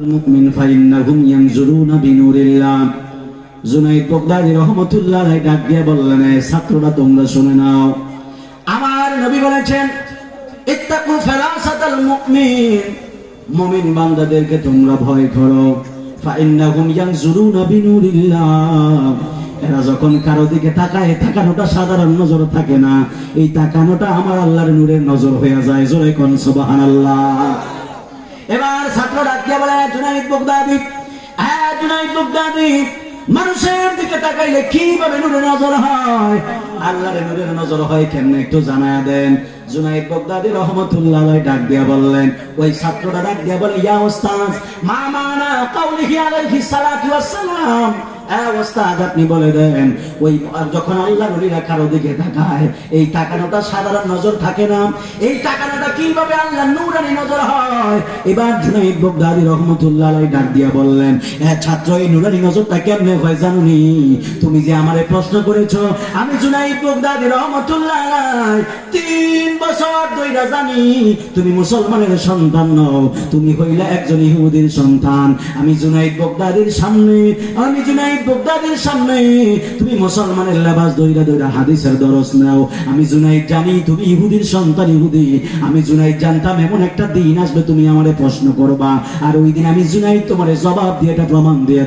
মুমিন ফাইন্নাহুম ইয়ানজুরুনা বিনুরিল্লাহ। জুনাইদ বগদাদি রহমাতুল্লাহ ডাক দিয়ে বললেন ছাত্ররা, তোমরা শুনে নাও। আমার নবী বলেছেন, ইত্তাকু মুমিন। মুমিন বান্দাদেরকে তোমরা ভয় করো। ফাইন্নাহুম ইয়ানজুরুনা বিনুরিল্লাহ। এরা যখন কারও দিকে তাকায়, তাকানোটা সাধারণ নজর থাকে না। এই তাকানোটা আমার আল্লাহর নূরের নজর হয়ে যায়। জোরে কোন সুবহানাল্লাহ। এবার ছাত্র ডাকিয়া বলে জুনাইদ বগদাদি হ্যাঁ জুনাইদ বগদাদি, মানুষের দিকে তাকাইলে কীভাবে নূরের নজর হয়? আল্লাহর নূরের নজর হয় কেমনে একটু জানায়া দেন। জুনাইদ বগদাদি রহমতুল্লাহ ডাক দিয়া বললেন, ওই ছাত্রটা ডাক দিয়া বলে, ইয়া ওস্তাদ, মা কাউলিহি আলাইহি সালাতু ওয়াসসালাম। হ্যাঁ আপনি বলে দেন, ওই যখন আল্লাহ কারও দিকে তাকায়, এই তাকানোটা সাধারণ নজর থাকে না। এই তাকানোটা কীভাবে আল্লাহ নূরানি নজর হয়? এবার জুনাইদ বগদাদি রহমতুল্লাহ ডাক দিয়া বললেন হ্যাঁ ছাত্র, এই নূরানি নজরটা কেমনে হয় জানুনি? তুমি যে আমারে প্রশ্ন করেছ, আমি জুনাইদ বগদাদি রহমতুল্লাহ তিন বছর ধইরা জানি, তুমি মুসলমানের সন্তান নও, তুমি হইলা একজন ইহুদির সন্তান। আমি জুনাইদ বগদাদির সামনে, আমি জুনাইদ বগদাদির সামনে, তুমি মুসলমানের দইরা দইরা হাদিসের দরস নাও। আমি জুনাইদ জানি, তুমি ইহুদির সন্তান ইহুদি। আমি জুনাইদ জানতাম, এমন একটা দিন আসবে, তুমি আমারে প্রশ্ন করবা। আর ওই দিন আমি জুনাইদ তোমারে জবাব দিয়ে এটা প্রমাণ দিয়ে।